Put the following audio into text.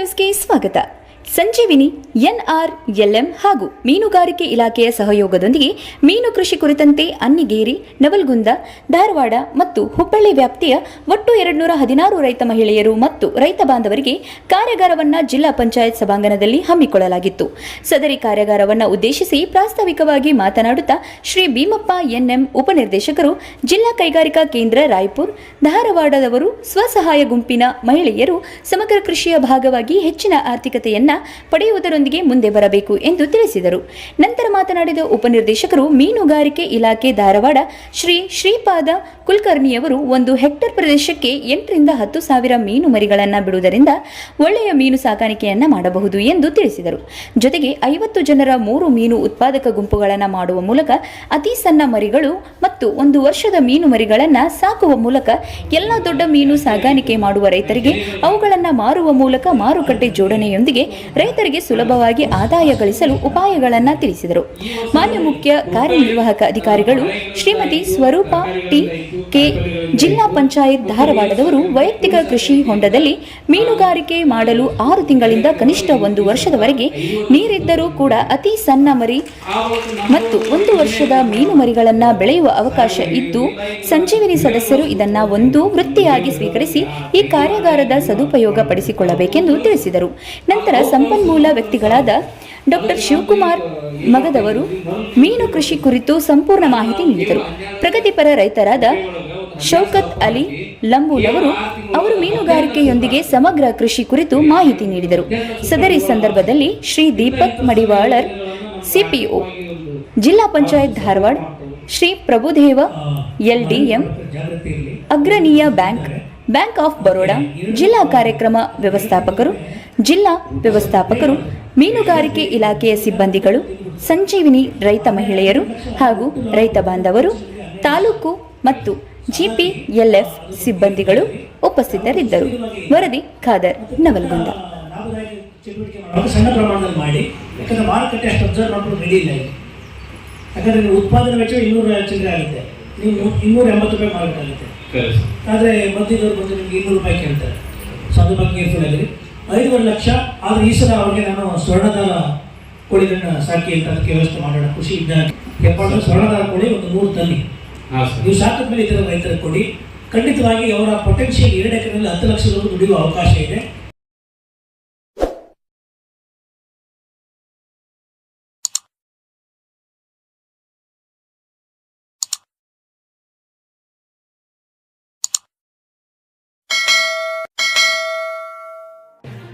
ನ್ಯೂಸ್ಗೆ ಸ್ವಾಗತ. ಸಂಜೀವಿನಿ ಎನ್ಆರ್ಎಲ್ಎಂ ಹಾಗೂ ಮೀನುಗಾರಿಕೆ ಇಲಾಖೆಯ ಸಹಯೋಗದೊಂದಿಗೆ ಮೀನು ಕೃಷಿ ಕುರಿತಂತೆ ಅನ್ನಿಗೇರಿ, ನವಲ್ಗುಂದ, ಧಾರವಾಡ ಮತ್ತು ಹುಬ್ಬಳ್ಳಿ ವ್ಯಾಪ್ತಿಯ ಒಟ್ಟು ಎರಡ್ನೂರ ಹದಿನಾರು ರೈತ ಮಹಿಳೆಯರು ಮತ್ತು ರೈತ ಬಾಂಧವರಿಗೆ ಕಾರ್ಯಾಗಾರವನ್ನು ಜಿಲ್ಲಾ ಪಂಚಾಯತ್ ಸಭಾಂಗಣದಲ್ಲಿ ಹಮ್ಮಿಕೊಳ್ಳಲಾಗಿತ್ತು. ಸದರಿ ಕಾರ್ಯಾಗಾರವನ್ನು ಉದ್ದೇಶಿಸಿ ಪ್ರಾಸ್ತಾವಿಕವಾಗಿ ಮಾತನಾಡುತ್ತಾ ಶ್ರೀ ಭೀಮಪ್ಪ, ಎನ್ಎಂ ಉಪನಿರ್ದೇಶಕರು, ಜಿಲ್ಲಾ ಕೈಗಾರಿಕಾ ಕೇಂದ್ರ ರಾಯ್ಪುರ್, ಧಾರವಾಡದವರು ಸ್ವಸಹಾಯ ಗುಂಪಿನ ಮಹಿಳೆಯರು ಸಮಗ್ರ ಕೃಷಿಯ ಭಾಗವಾಗಿ ಹೆಚ್ಚಿನ ಆರ್ಥಿಕತೆಯನ್ನ ಪಡೆಯುವುದರೊಂದಿಗೆ ಮುಂದೆ ಬರಬೇಕು ಎಂದು ತಿಳಿಸಿದರು. ನಂತರ ಮಾತನಾಡಿದ ಉಪನಿರ್ದೇಶಕರು, ಮೀನುಗಾರಿಕೆ ಇಲಾಖೆ ಧಾರವಾಡ ಶ್ರೀ ಶ್ರೀಪಾದ ಕುಲಕರ್ಣಿಯವರು ಒಂದು ಹೆಕ್ಟೇರ್ ಪ್ರದೇಶಕ್ಕೆ ಎಂಟರಿಂದ ಹತ್ತು ಸಾವಿರ ಮೀನು ಮರಿಗಳನ್ನು ಬಿಡುವುದರಿಂದ ಒಳ್ಳೆಯ ಮೀನು ಸಾಕಾಣಿಕೆಯನ್ನ ಮಾಡಬಹುದು ಎಂದು ತಿಳಿಸಿದರು. ಜೊತೆಗೆ ಐವತ್ತು ಜನರ ಮೂರು ಮೀನು ಉತ್ಪಾದಕ ಗುಂಪುಗಳನ್ನು ಮಾಡುವ ಮೂಲಕ ಅತಿ ಸಣ್ಣ ಮರಿಗಳು ಮತ್ತು ಒಂದು ವರ್ಷದ ಮೀನು ಮರಿಗಳನ್ನು ಸಾಕುವ ಮೂಲಕ ಎಲ್ಲ ದೊಡ್ಡ ಮೀನು ಸಾಕಾಣಿಕೆ ಮಾಡುವ ರೈತರಿಗೆ ಅವುಗಳನ್ನು ಮಾರುವ ಮೂಲಕ ಮಾರುಕಟ್ಟೆ ಜೋಡಣೆಯೊಂದಿಗೆ ರೈತರಿಗೆ ಸುಲಭವಾಗಿ ಆದಾಯ ಗಳಿಸಲು ಉಪಾಯಗಳನ್ನು ತಿಳಿಸಿದರು. ಮಾನ್ಯ ಮುಖ್ಯ ಕಾರ್ಯನಿರ್ವಾಹಕ ಅಧಿಕಾರಿಗಳು ಶ್ರೀಮತಿ ಸ್ವರೂಪ ಟಿ ಕೆ ಜಿಲ್ಲಾ ಪಂಚಾಯತ್ ಧಾರವಾಡದವರು ವೈಯಕ್ತಿಕ ಕೃಷಿ ಹೊಂಡದಲ್ಲಿ ಮೀನುಗಾರಿಕೆ ಮಾಡಲು ಆರು ತಿಂಗಳಿಂದ ಕನಿಷ್ಠ ಒಂದು ವರ್ಷದವರೆಗೆ ನೀರಿದ್ದರೂ ಕೂಡ ಅತಿ ಸಣ್ಣ ಮರಿ ಮತ್ತು ಒಂದು ವರ್ಷದ ಮೀನು ಮರಿಗಳನ್ನು ಬೆಳೆಯುವ ಅವಕಾಶ ಇದ್ದು, ಸಂಜೀವಿನಿ ಸದಸ್ಯರು ಇದನ್ನ ಒಂದು ವೃತ್ತಿಯಾಗಿ ಸ್ವೀಕರಿಸಿ ಈ ಕಾರ್ಯಾಗಾರದ ಸದುಪಯೋಗ ಪಡಿಸಿಕೊಳ್ಳಬೇಕೆಂದು ತಿಳಿಸಿದರು. ನಂತರ ಸಂಪನ್ಮೂಲ ವ್ಯಕ್ತಿಗಳಾದ ಡಾಕ್ಟರ್ ಶಿವಕುಮಾರ್ ಮಗದವರು ಮೀನು ಕೃಷಿ ಕುರಿತು ಸಂಪೂರ್ಣ ಮಾಹಿತಿ ನೀಡಿದರು. ಪ್ರಗತಿಪರ ರೈತರಾದ ಶೌಕತ್ ಅಲಿ ಲಂಬೂಲವರು ಅವರು ಮೀನುಗಾರಿಕೆಯೊಂದಿಗೆ ಸಮಗ್ರ ಕೃಷಿ ಕುರಿತು ಮಾಹಿತಿ ನೀಡಿದರು. ಸದರಿ ಸಂದರ್ಭದಲ್ಲಿ ಶ್ರೀ ದೀಪಕ್ ಮಡಿವಾಳರ್, ಸಿಪಿಒ, ಜಿಲ್ಲಾ ಪಂಚಾಯತ್ ಧಾರವಾಡ, ಶ್ರೀ ಪ್ರಭುದೇವ, ಎಲ್ಡಿಎಂ ಅಗ್ರಣೀಯ ಬ್ಯಾಂಕ್ ಬ್ಯಾಂಕ್ ಆಫ್ ಬರೋಡಾ, ಜಿಲ್ಲಾ ಕಾರ್ಯಕ್ರಮ ವ್ಯವಸ್ಥಾಪಕರು ಜಿಲ್ಲಾ ವ್ಯವಸ್ಥಾಪಕರು ಮೀನುಗಾರಿಕೆ ಇಲಾಖೆಯ ಸಿಬ್ಬಂದಿಗಳು ಸಂಜೀವಿನಿ ರೈತ ಮಹಿಳೆಯರು ಹಾಗೂ ರೈತ ಬಾಂಧವರು ತಾಲೂಕು ಮತ್ತು ಜಿಪಿಎಲ್ಎಫ್ ಸಿಬ್ಬಂದಿಗಳು ಉಪಸ್ಥಿತರಿದ್ದರು. ವರದಿ ಖಾದರ್ ನವಲ್ಗುಂದ. ಸಣ್ಣ ಪ್ರಮಾಣದಲ್ಲಿ ಮಾಡಿ ಯಾಕಂದ್ರೆ ಮಾರುಕಟ್ಟೆ ಅಷ್ಟು ಅಬ್ಸರ್ವ್ ಮಾಡ್ಕೊಂಡು ರೆಡಿ ಇಲ್ಲ ಈಗ ಉತ್ಪಾದನೆ ವೆಚ್ಚ ಇನ್ನೂರ ಚಿಲ್ಲರೆ ಆಗುತ್ತೆ. ನೀವು ಇನ್ನೂರ ಎಂಬತ್ತು ರೂಪಾಯಿ ಮಾರಬೇಕಾಗುತ್ತೆ ಆದರೆ ಮಧ್ಯದವ್ರು ಬಂದು ನಿಮಗೆ ಇನ್ನೂರು ರೂಪಾಯಿ ಕೇಳ್ತಾರೆ. ಸೊ ಅದ್ರ ಬಗ್ಗೆ ಕೇರ್ಫುಲ್ ಆಗಿರಿ ಐದೂವರೆ ಲಕ್ಷ ಆದರೆ ಈ ಸಲ ಅವ್ರಿಗೆ ನಾನು ಸ್ವರ್ಣದಾರ ಕೋಳಿಗಳನ್ನ ಸಾಕಿ ಅಂತ ಅದಕ್ಕೆ ವ್ಯವಸ್ಥೆ ಮಾಡೋಣ. ಖುಷಿ ಇದ್ದ ಹೆಬ್ಬಾಳು ಸ್ವರ್ಣದಾರ ಕೋಳಿ ಒಂದು ಮೂರು ತನ್ನಿ ಸರ್. ನೀವು ಸಾಕಿದ ಮೇಲೆ ಇತರ ರೈತರಿಗೆ ಕೊಡಿ. ಖಂಡಿತವಾಗಿ ಅವರ ಪೊಟೆನ್ಷಿಯಲ್ ಎರಡು ಎಕರೆಯಲ್ಲಿ ಹತ್ತು ಲಕ್ಷದವರೆಗೂ ದುಡಿಯುವ ಅವಕಾಶ ಇದೆ.